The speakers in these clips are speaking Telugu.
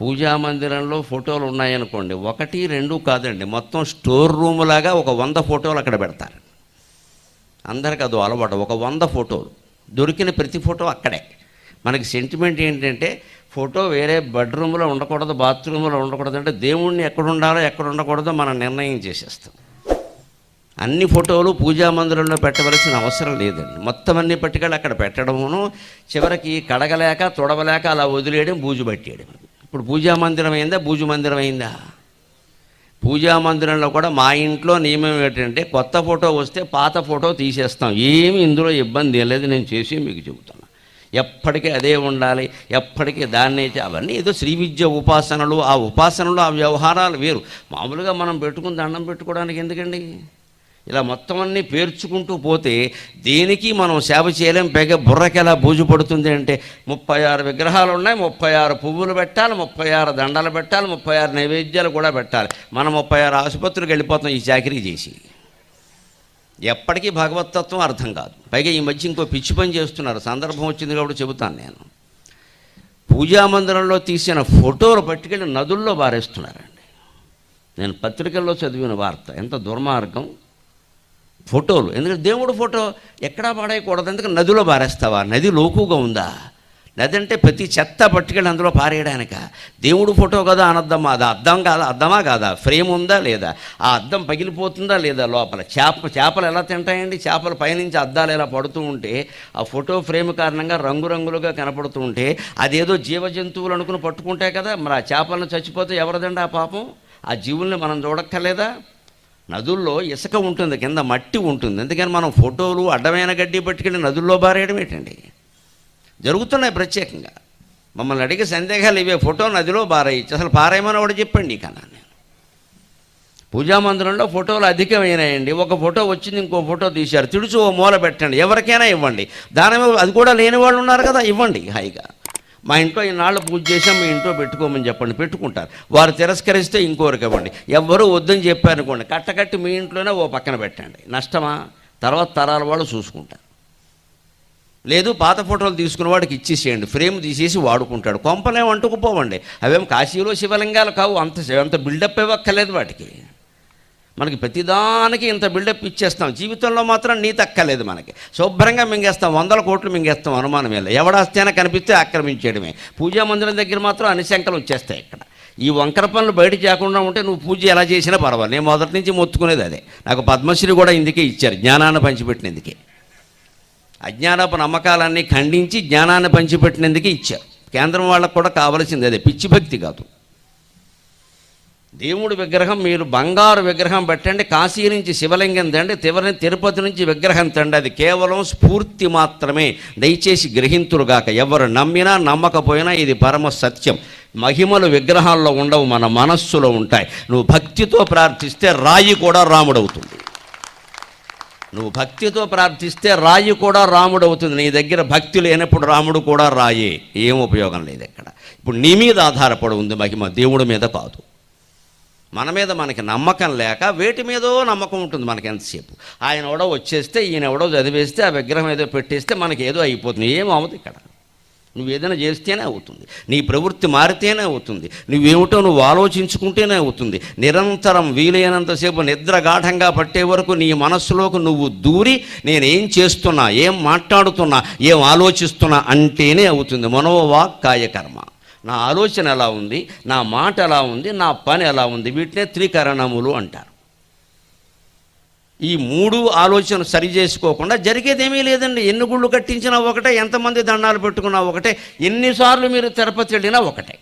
పూజా మందిరంలో ఫోటోలు ఉన్నాయనుకోండి ఒకటి రెండు కాదండి మొత్తం స్టోర్ రూమ్ లాగా ఒక వంద ఫోటోలు అక్కడ పెడతారు. అందరికి అది అలవాటు ఒక వంద ఫోటోలు. దొరికిన ప్రతి ఫోటో అక్కడే. మనకి సెంటిమెంట్ ఏంటంటే ఫోటో వేరే బెడ్రూమ్లో ఉండకూడదు బాత్రూంలో ఉండకూడదు అంటే దేవుణ్ణి ఎక్కడ ఉండాలో ఎక్కడ ఉండకూడదో మనం నిర్ణయం చేసేస్తాం. అన్ని ఫోటోలు పూజా మందిరంలో పెట్టవలసిన అవసరం లేదండి. మొత్తం అన్ని పట్టుకెళ్ళి అక్కడ పెట్టడమును చివరికి కడగలేక తొడవలేక అలా వదిలేయడం బూజు పట్టేయడం ఇప్పుడు పూజా మందిరం అయిందా పూజ మందిరం అయిందా? పూజా మందిరంలో కూడా మా ఇంట్లో నియమం ఏంటంటే కొత్త ఫోటో వస్తే పాత ఫోటో తీసేస్తాం. ఏమి ఇందులో ఇబ్బంది లేదు నేను చేసి మీకు చెబుతాను ఎప్పటికీ అదే ఉండాలి ఎప్పటికీ దాన్నే అవన్నీ ఏదో శ్రీ విద్య ఉపాసనలు ఆ ఉపాసనలు ఆ వ్యవహారాలు వేరు. మామూలుగా మనం పెట్టుకుని దండం పెట్టుకోవడానికి ఎందుకండి? ఇలా మొత్తం అన్నీ పేర్చుకుంటూ పోతే దేనికి మనం సేవ చేయలేం? పైగా బుర్రకి ఎలా బూజు పడుతుంది అంటే ముప్పై ఆరు విగ్రహాలు ఉన్నాయి ముప్పై ఆరు పువ్వులు పెట్టాలి ముప్పై ఆరు దండలు పెట్టాలి ముప్పై ఆరు నైవేద్యాలు కూడా పెట్టాలి. మనం ముప్పై ఆరు ఆసుపత్రికి వెళ్ళిపోతాం ఈ చాకరీ చేసి. ఎప్పటికీ భగవతత్వం అర్థం కాదు. పైగా ఈ మధ్య ఇంకో పిచ్చి పని చేస్తున్నారు. సందర్భం వచ్చింది కాబట్టి చెబుతాను నేను. పూజా మందిరంలో తీసిన ఫోటోలు పట్టుకెళ్ళి నదుల్లో బారేస్తున్నారండి. నేను పత్రికల్లో చదివిన వార్త. ఎంత దుర్మార్గం. ఫోటోలు. ఎందుకంటే దేవుడు ఫోటో ఎక్కడా పాడేయకూడదు. ఎందుకంటే నదిలో పారేస్తావా? నది లోకుగా ఉందా? నది అంటే ప్రతి చెత్త పట్టుకెళ్ళి అందులో పారేయడానిక. దేవుడు ఫోటో కదా అనద్దమ్మా. అది అద్దం కాదా? అద్దమా కాదా? ఫ్రేమ్ ఉందా లేదా? ఆ అద్దం పగిలిపోతుందా లేదా లోపల? చేప చేపలు ఎలా తింటాయండి? చేపలు పైనుంచి అద్దాలు ఎలా పడుతూ ఉంటే ఆ ఫోటో ఫ్రేమ్ కారణంగా రంగురంగులుగా కనపడుతూ ఉంటే అదేదో జీవ జంతువులు అనుకుని పట్టుకుంటాయి కదా. మరి ఆ చేపలను చచ్చిపోతే ఎవరిదండి ఆ పాపం? ఆ జీవుల్ని మనం చూడక్కర్లేదా? నదుల్లో ఇసుక ఉంటుంది కింద మట్టి ఉంటుంది. ఎందుకని మనం ఫోటోలు అడ్డమైన గడ్డి పట్టుకెళ్ళి నదుల్లో బారేయడం ఏంటండి? జరుగుతున్నాయి ప్రత్యేకంగా. మమ్మల్ని అడిగే సందేహాలు ఇవే ఫోటో నదిలో బారేయచ్చు. అసలు పారేయమని ఒకటి చెప్పండి కన్నా నేను పూజా మందిరంలో ఫోటోలు అధికమైనాయండి. ఒక ఫోటో వచ్చింది ఇంకో ఫోటో తీశారు. తిడుచు ఓ మూల పెట్టండి. ఎవరికైనా ఇవ్వండి. దాని అది కూడా లేని వాళ్ళు ఉన్నారు కదా ఇవ్వండి హాయిగా. మా ఇంట్లో ఈనాళ్ళు పూజ చేసాం మీ ఇంట్లో పెట్టుకోమని చెప్పండి. పెట్టుకుంటారు. వారు తిరస్కరిస్తే ఇంకోరికి ఇవ్వండి. ఎవ్వరూ వద్దని చెప్పారనుకోండి కట్టకట్టి మీ ఇంట్లోనే ఓ పక్కన పెట్టండి. నష్టమా? తర్వాత తరాల వాళ్ళు చూసుకుంటారు. లేదు పాత ఫోటోలు తీసుకున్న వాడికి ఇచ్చేసేయండి. ఫ్రేమ్ తీసేసి వాడుకుంటాడు. కొంపలేం అంటుకుపోవండి. అవేం కాశీలో శివలింగాలు కావు. అంత అంత బిల్డప్ ఇవ్వక్కర్లేదు వాటికి. మనకి ప్రతిదానికి ఇంత బిల్డప్ ఇచ్చేస్తాం. జీవితంలో మాత్రం నీతి తక్కలేదు మనకి. శుభ్రంగా మింగేస్తాం. వందల కోట్లు మింగేస్తాం. అనుమానం లేదు. ఎవడాస్తేనా కనిపిస్తే ఆక్రమించేయడమే. పూజా మందిరం దగ్గర మాత్రం అన్ని శంకలు వచ్చేస్తాయి ఇక్కడ. ఈ వంకర పనులు బయట చేయకుండా ఉంటే నువ్వు పూజ ఎలా చేసినా పర్వాలేదు. నేను మొదటి నుంచి మొత్తుకునేది అదే. నాకు పద్మశ్రీ కూడా ఇందుకే ఇచ్చారు. జ్ఞానాన్ని పంచిపెట్టినందుకే. అజ్ఞానపు నమ్మకాలన్నీ ఖండించి జ్ఞానాన్ని పంచిపెట్టినందుకే ఇచ్చారు. కేంద్రం వాళ్ళకు కూడా కావలసింది అదే. పిచ్చి భక్తి కాదు. దేవుడి విగ్రహం మీరు బంగారు విగ్రహం పెట్టండి కాశీ నుంచి శివలింగం తండి తివరి తిరుపతి నుంచి విగ్రహం తండి. అది కేవలం స్ఫూర్తి మాత్రమే. దయచేసి గ్రహింతురుగాక ఎవరు నమ్మినా నమ్మకపోయినా ఇది పరమ సత్యం. మహిమలు విగ్రహాల్లో ఉండవు మన మనస్సులో ఉంటాయి. నువ్వు భక్తితో ప్రార్థిస్తే రాయి కూడా రాముడవుతుంది. నువ్వు భక్తితో ప్రార్థిస్తే రాయి కూడా రాముడు అవుతుంది నీ దగ్గర భక్తి లేనప్పుడు రాముడు కూడా రాయే. ఏం ఉపయోగం లేదు ఇక్కడ ఇప్పుడు నీ మీద ఆధారపడి ఉంది మహిమ దేవుడి మీద కాదు. మన మీద మనకి నమ్మకం లేక వేటి మీదో నమ్మకం ఉంటుంది మనకి ఎంతసేపు. ఆయన ఎవడో వచ్చేస్తే ఈయన ఎవడో చదివేస్తే ఆ విగ్రహం ఏదో పెట్టేస్తే మనకి ఏదో అయిపోతుంది. ఏం అవ్వదు ఇక్కడ. నువ్వు ఏదైనా చేస్తేనే అవుతుంది. నీ ప్రవృత్తి మారితేనే అవుతుంది. నువ్వేమిటో నువ్వు ఆలోచించుకుంటేనే అవుతుంది. నిరంతరం వీలైనంతసేపు నిద్ర గాఢంగా పట్టే వరకు నీ మనస్సులోకి నువ్వు దూరి నేనేం చేస్తున్నా ఏం మాట్లాడుతున్నా ఏం ఆలోచిస్తున్నా అంటేనే అవుతుంది. మనోవాక్ కాయకర్మ నా ఆలోచన ఎలా ఉంది నా మాట ఎలా ఉంది నా పని ఎలా ఉంది వీటినే త్రికరణములు అంటారు. ఈ మూడు ఆలోచన సరి చేసుకోకుండా జరిగేదేమీ లేదండి. ఎన్ని గుళ్ళు కట్టించినా ఒకటే ఎంతమంది దండాలు పెట్టుకున్నా ఒకటే ఎన్నిసార్లు మీరు తిరుపతి వెళ్ళినా ఒకటే.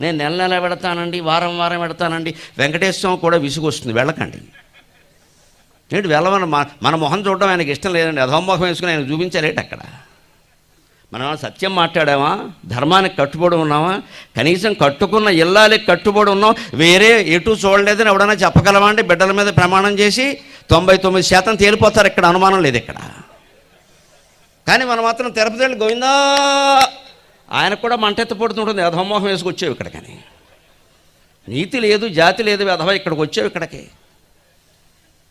నేను నెల నెల పెడతానండి వారం వారం పెడతానండి. వెంకటేశ్వరం కూడా విసుగొస్తుంది వెళ్ళకండి. ఏంటి వెళ్ళమని మన మొహం చూడడం ఆయనకి ఇష్టం లేదండి. అధోమోహం వేసుకుని ఆయన చూపించలేట అక్కడ. మనం సత్యం మాట్లాడామా? ధర్మానికి కట్టుబడి ఉన్నామా? కనీసం కట్టుకున్న ఇల్లాలకి కట్టుబడి ఉన్నాం? వేరే ఎటు చూడలేదని ఎవడన్నా చెప్పగలమా అంటే బిడ్డల మీద ప్రమాణం చేసి తొంభై తొమ్మిది శాతం తేలిపోతారు. ఇక్కడ అనుమానం లేదు ఇక్కడ. కానీ మనం మాత్రం తిరుపతి వెళ్ళి గోవిందా ఆయనకు కూడా మంటెత్త పడుతుంటుంది. అధమోహం వేసుకొచ్చేవి ఇక్కడ కానీ నీతి లేదు జాతి లేదు అధవ ఇక్కడికి వచ్చేవి ఇక్కడికి.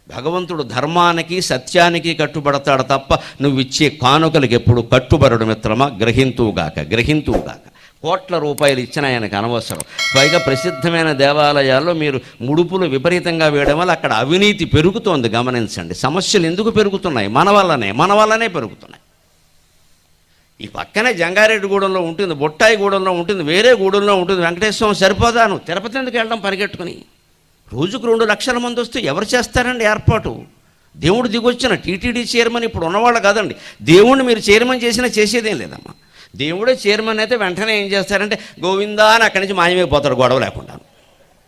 భగవంతుడు ధర్మానికి సత్యానికి కట్టుబడతాడు తప్ప నువ్వు ఇచ్చే కానుకలకు ఎప్పుడు కట్టుబడడు మిత్రమా? గ్రహింతువుగాక గ్రహింతువుగాక కోట్ల రూపాయలు ఇచ్చిన ఆయనకు అనవసరం. పైగా ప్రసిద్ధమైన దేవాలయాల్లో మీరు ముడుపులు విపరీతంగా వేయడం వల్ల అక్కడ అవినీతి పెరుగుతోంది. గమనించండి సమస్యలు ఎందుకు పెరుగుతున్నాయి? మన వల్లనే మన వల్లనే పెరుగుతున్నాయి. ఈ పక్కనే జంగారెడ్డిగూడెంలో ఉంటుంది బొట్టాయిగూడెంలో ఉంటుంది వేరే గూడెంలో ఉంటుంది. వెంకటేశ్వరం సరిపోదాను తిరుపతి ఎందుకు వెళ్ళడం పరిగెట్టుకుని? రోజుకు రెండు లక్షల మంది వస్తే ఎవరు చేస్తారండి ఏర్పాటు? దేవుడు దిగొచ్చిన టీటీడీ చైర్మన్ ఇప్పుడు ఉన్నవాళ్ళు కాదండి. దేవుణ్ణి మీరు చైర్మన్ చేసినా చేసేదేం లేదమ్మా. దేవుడే చైర్మన్ అయితే వెంటనే ఏం చేస్తారంటే గోవిందా అని అక్కడి నుంచి మాయమైపోతాడు గొడవ లేకుండా.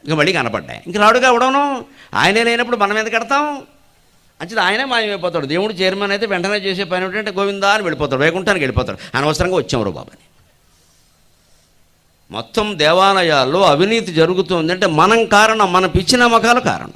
ఇంక మళ్ళీ కనపడ్డాయి. ఇంక రాడుగా అవడను ఆయనే లేనప్పుడు మనం ఎంత కడతాం? అంచేది ఆయనే మాయమైపోతాడు. దేవుడు చైర్మన్ అయితే వెంటనే చేసే పని ఏంటంటే గోవిందా అని వెళ్ళిపోతాడు వైకుంఠానికి వెళ్ళిపోతాడు. అనవసరంగా వచ్చాం బాబాని మొత్తం దేవాలయాల్లో అవినీతి జరుగుతుంది అంటే మనం కారణం మన పిచ్చి నమ్మకాలు కారణం.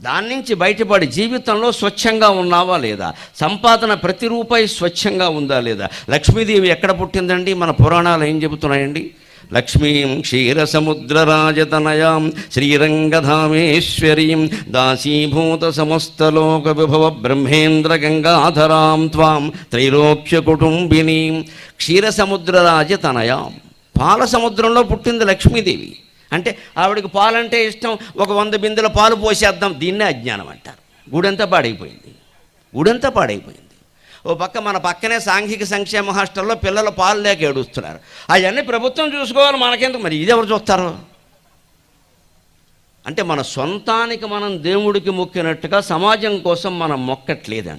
దాని నుంచి బయటపడి జీవితంలో స్వచ్ఛంగా ఉన్నావా లేదా? సంపాదన ప్రతి రూపాయి స్వచ్ఛంగా ఉందా లేదా? లక్ష్మీదేవి ఎక్కడ పుట్టిందండి? మన పురాణాలు ఏం చెబుతున్నాయండి? లక్ష్మీం క్షీరసముద్రరాజతనయాం శ్రీరంగధామేశ్వరీం దాసీభూత సమస్తలోక విభవ బ్రహ్మేంద్ర గంగాధరాం త్వాం త్రైలోక్య కుటుంబినీం క్షీరసముద్రరాజతనయాం. పాల సముద్రంలో పుట్టింది లక్ష్మీదేవి. అంటే ఆవిడకి పాలంటే ఇష్టం ఒక వంద బిందెల పాలు పోసేద్దాం దీన్నే అజ్ఞానం అంటారు. గుడంతా పాడైపోయింది. గుడంతా పాడైపోయింది. ఓ పక్క మన పక్కనే సాంఘిక సంక్షేమ హాస్టల్లో పిల్లలు పాలు లేక ఏడుస్తున్నారు. అవన్నీ ప్రభుత్వం చూసుకోవాలి మనకెందుకు? మరి ఇది ఎవరు చూస్తారు? అంటే మన సొంతానికి మనం దేవుడికి మొక్కినట్టుగా సమాజం కోసం మనం మొక్కట్లేదండి.